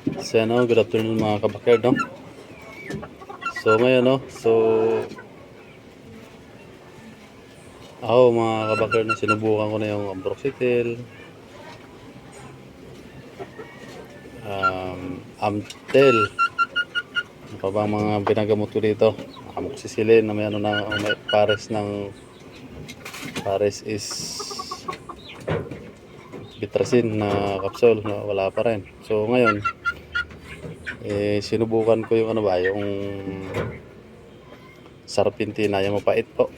So ano, good afternoon mga kabakerd, no? So ngayon, no? So, ako mga kabakerd, no? sinubukan ko na yung ambroxetil, um, amtel, ano pa bang mga pinagamot ko dito? Amoxicillin na may ano na, may pares ng, pares is bitrasin na kapsul na wala pa rin. So ngayon, eh, sinubukan ko yung ano ba, yung sarpintina, yung mapait po.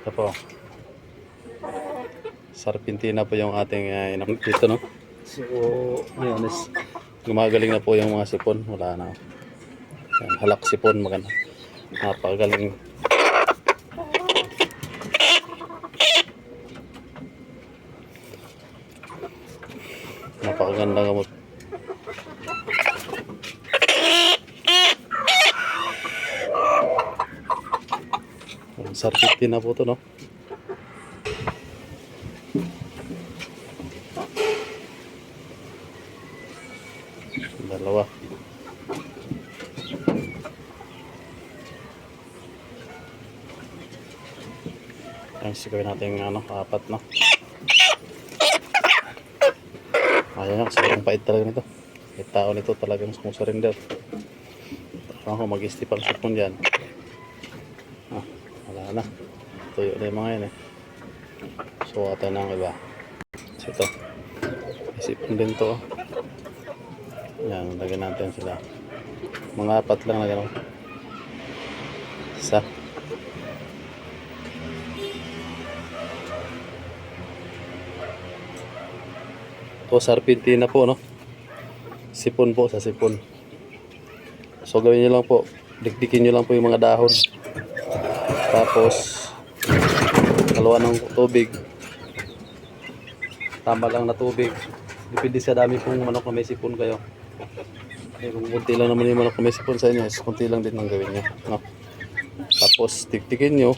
Ito po. Sarpintina po yung ating uh, inang dito, no? So, ngayon is gumagaling na po yung mga sipon. Wala na. Yan, halak sipon, maganda. Napakagaling. Napakaganda gamot. Sarpiti na po to, no? Dalawa. Ang sigawin natin ano, apat, no? Ayan na, sobrang pait talaga nito. May tao nito talagang sumusurrender. Ako mag-istip ang sipon dyan. Na. Tuyo na yung mga yan eh. So, ata na ang iba. So, ito. Isipon din to. oh. Yan, lagyan natin sila. Mga apat lang na gano'n. Isa. Ito, sarpintina po, no? Sipon po, sa sipon. So, gawin nyo lang po. Dikdikin nyo lang po yung mga dahon. Tapos, dalawa ng tubig. Tama lang na tubig. Depende sa dami pong manok na may sipon kayo. Eh, kung kunti lang naman yung manok na may sipon sa inyo, is kunti lang din ang gawin nyo. No? Tapos, tiktikin nyo.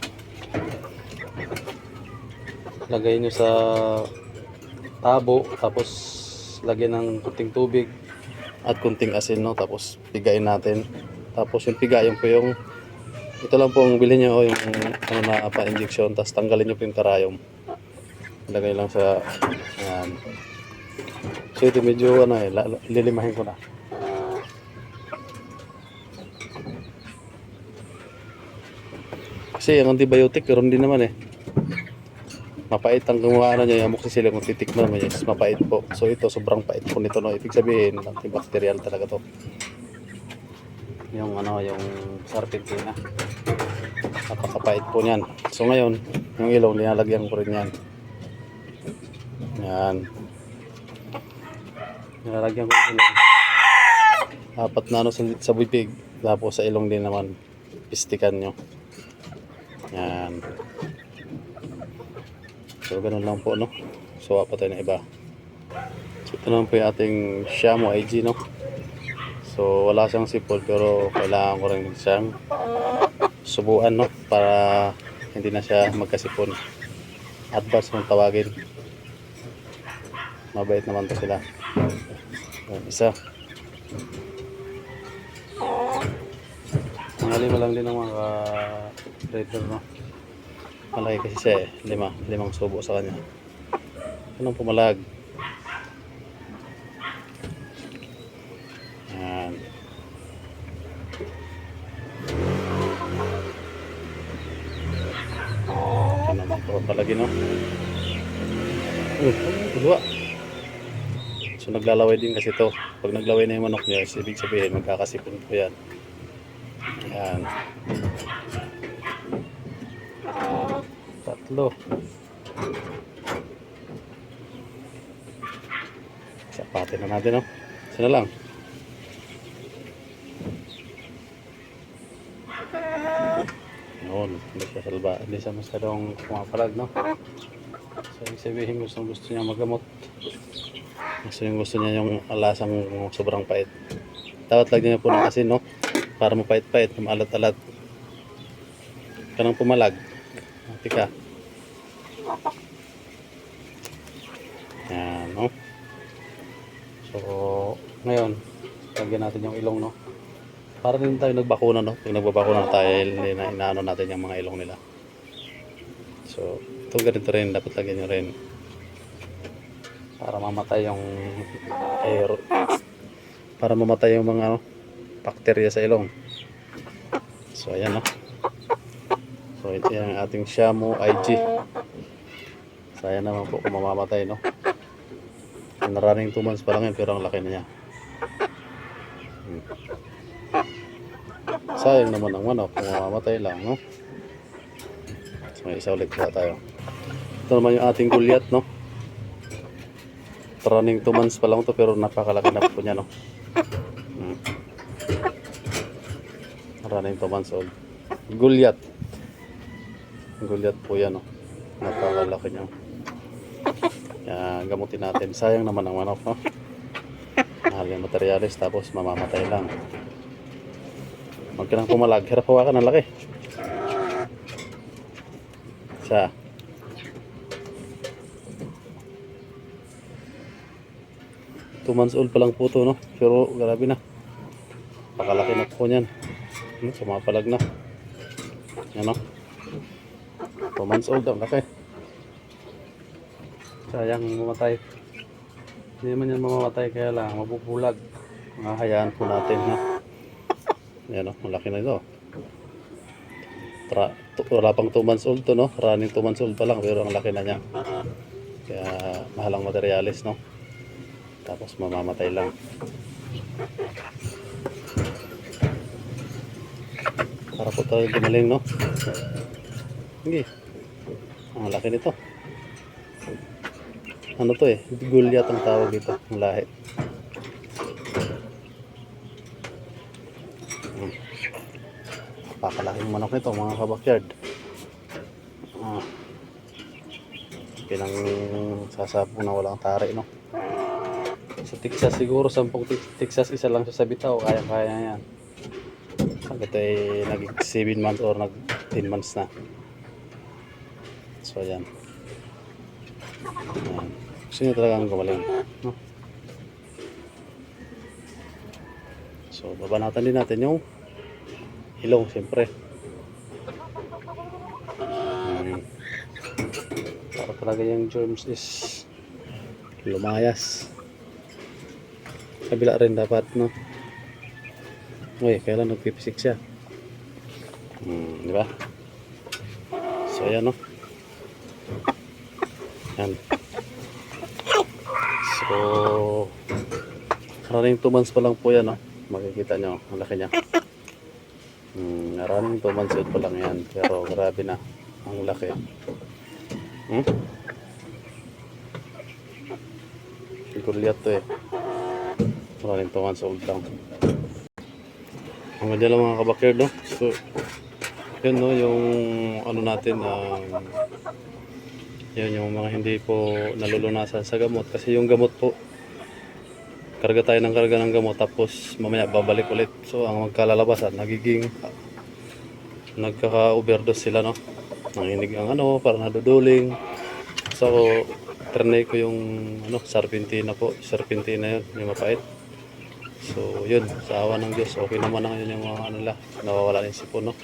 Lagay nyo sa tabo. Tapos, lagyan ng kunting tubig at kunting asin, no? Tapos, pigain natin. Tapos, yung piga, yung po yung ito lang po ang bilhin nyo, oh, yung ano na pa-injection, tapos tanggalin nyo po yung karayom. Ilagay lang sa, ayan. So ito medyo ano eh, lilimahin ko na. Kasi ang antibiotic, meron din naman eh. Mapait ang gumawa ano niya, yung amoxicillin kung titikman mo niya, mapait po. So ito, sobrang pait po nito, no? Ibig sabihin, antibacterial talaga to. Yung ano, yung sarpentina. Napakapait po niyan. So ngayon, yung ilong, linalagyan ko rin yan. Yan. Nilalagyan ko ilong. Apat na ano sa, sa bibig. Tapos sa ilong din naman. Pistikan nyo. Yan. So ganun lang po no. So apat tayo na iba. So ito naman po yung ating Shamo IG no. So wala siyang sipol pero kailangan ko rin siyang subuan no para hindi na siya magkasipon. Advance mong tawagin. Mabait naman to sila. Isa. Mga lima lang din ang mga trader no. Malaki kasi siya eh. Lima. Limang subo sa kanya. Anong pumalag? Yan. Ito palagi no. Uh, dalawa. So naglalaway din kasi to. Pag naglaway na yung manok niya, ibig sabihin magkakasipon po yan. Yan. Tatlo. Sapatin na natin, no? Isa na lang. Noon, hindi siya salba. Hindi siya masyadong pumapalag, no? So, ibig sabihin gusto, gusto niya magamot. Gusto niya gusto niya yung alasang sobrang pait. Dapat lagyan niya po ng asin, no? Para mapait-pait, maalat-alat. Kanang pumalag. Tika. Yan, no? So, ngayon, lagyan natin yung ilong, no? Para din tayo nagbakuna, no? Pag nagbabakuna tayo, hindi na inaano natin yung mga ilong nila. So, ito ganito rin, dapat lagyan nyo rin. Para mamatay yung air. Para mamatay yung mga ano, bacteria sa ilong. So, ayan, no? So, ito yung ating Shamu IG. Sayang naman po kung mamamatay, no? Naraning 2 months pa lang yun, pero ang laki na niya. Sayang naman ang manok kung mamamatay lang, no? So, may isa ulit pa tayo. Ito naman yung ating gulyat, no? Running 2 months pa lang to pero napakalaki na po niya, no? Hmm. Running 2 months old. Gulyat. Gulyat po yan, no? Napakalaki niya. Kaya gamutin natin. Sayang naman ang manok, no? Mahal yung materialis tapos mamamatay lang. Huwag ka nang pumalag. Hirap hawakan ang laki. Siya. Two months old pa lang po to, no? Pero grabe na. Pakalaki na po niyan. Hmm, sumapalag na. Yan, no? Two months old, ang laki. Sayang mamatay. Hindi naman yan mamamatay kaya lang mabubulag. Mahayaan po natin ha. Yan o, malaki na ito. Tra tu- wala pang 2 months old to no. Running 2 months old pa lang pero ang laki na niya. Kaya mahalang materialis no. Tapos mamamatay lang. Para po tayo gumaling no. Sige. Ang laki nito. Ano to eh? Gulyat ang tawag dito. Ang lahi. Hmm. Napakalaking manok nito mga kabakyard. Ah. Pinang sasapo na walang tari no. Sa Texas siguro 10 Texas isa lang sa bitaw. Kaya-kaya yan. Pag ito ay naging 7 months or nag 10 months na. So yan. Ayan. Gusto niya talagang gumaling. No? So, babanatan din natin yung ilong, siyempre. Ayan. Para talaga yung germs is lumayas. Kabila rin dapat, no? Uy, kailan nagpipisik siya? Hmm, di ba? So, ayan, no? Yan. So, running 2 months pa lang po yan, no? Makikita nyo, ang laki niya. Hmm, running 2 months pa lang yan. Pero grabe na, ang laki. Hmm? Gulyat to eh. Running 2 months old lang. Ang ganda lang mga kabakir, no? So, yun, no? Yung ano natin, um, yun yung mga hindi po nalulunasan sa gamot kasi yung gamot po karga tayo ng karga ng gamot tapos mamaya babalik ulit so ang magkalalabasan nagiging nagkaka-overdose sila no nanginig ang ano para naduduling so trinay ko yung ano serpentina po. Serpentina yun yung mapait. So yun sa awa ng Diyos okay naman na yun yung mga ano nila nawawala na yung sipon no?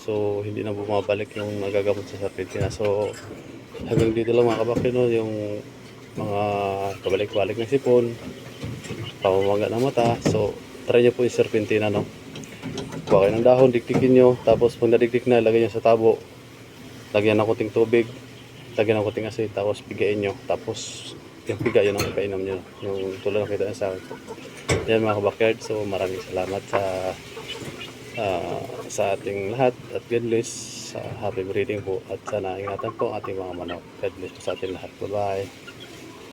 So hindi na bumabalik yung nagagamot sa serpentina so hanggang dito lang mga kabakino yung mga kabalik-balik ng sipon pamamaga ng mata. So try nyo po yung serpentina no? Kuha kayo ng dahon dikdikin nyo tapos pag nadikdik na lagay nyo sa tabo. Lagyan ng kuting tubig lagyan ng kuting asin tapos pigain nyo. Tapos yung piga yun ang ipainom nyo. Yung tulad ng kita sa akin. Yan mga kabakyard. So maraming salamat sa ah, sa ating lahat. At God bless. Sa happy breeding po. At sana ingatan po ang ating mga manok. God bless sa ating lahat. Bye bye